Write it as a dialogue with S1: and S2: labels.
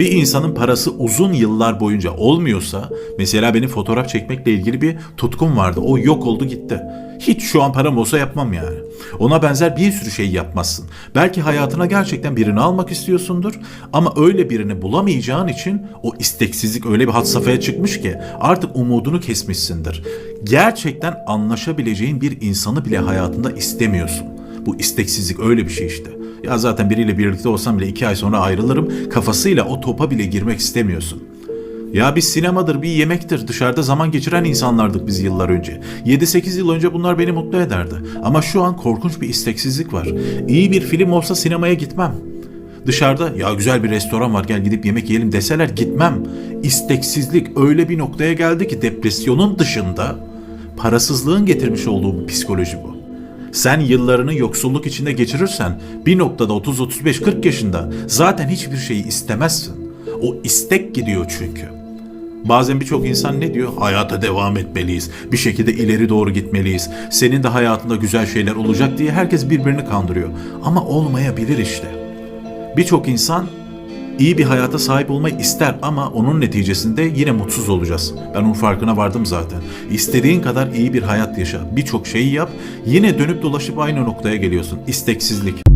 S1: Bir insanın parası uzun yıllar boyunca olmuyorsa, mesela benim fotoğraf çekmekle ilgili bir tutkum vardı. O yok oldu gitti. Hiç şu an param olsa yapmam yani. Ona benzer bir sürü şey yapmazsın. Belki hayatına gerçekten birini almak istiyorsundur ama öyle birini bulamayacağın için o isteksizlik öyle bir had safhaya çıkmış ki artık umudunu kesmişsindir. Gerçekten anlaşabileceğin bir insanı bile hayatında istemiyorsun. Bu isteksizlik öyle bir şey işte. Ya zaten biriyle birlikte olsam bile iki ay sonra ayrılırım kafasıyla o topa bile girmek istemiyorsun. Ya bir sinemadır, bir yemektir. Dışarıda zaman geçiren insanlardık biz yıllar önce. 7-8 yıl önce bunlar beni mutlu ederdi. Ama şu an korkunç bir isteksizlik var. İyi bir film olsa sinemaya gitmem. Dışarıda ya güzel bir restoran var gel gidip yemek yiyelim deseler gitmem. İsteksizlik öyle bir noktaya geldi ki depresyonun dışında parasızlığın getirmiş olduğu bir psikoloji bu. Sen yıllarını yoksulluk içinde geçirirsen bir noktada 30-35-40 yaşında zaten hiçbir şeyi istemezsin. O istek gidiyor çünkü. Bazen birçok insan ne diyor? Hayata devam etmeliyiz. Bir şekilde ileri doğru gitmeliyiz. Senin de hayatında güzel şeyler olacak diye herkes birbirini kandırıyor. Ama olmayabilir işte. Birçok insan iyi bir hayata sahip olmayı ister ama onun neticesinde yine mutsuz olacağız. Ben onun farkına vardım zaten. İstediğin kadar iyi bir hayat yaşa, birçok şeyi yap, yine dönüp dolaşıp aynı noktaya geliyorsun. İsteksizlik.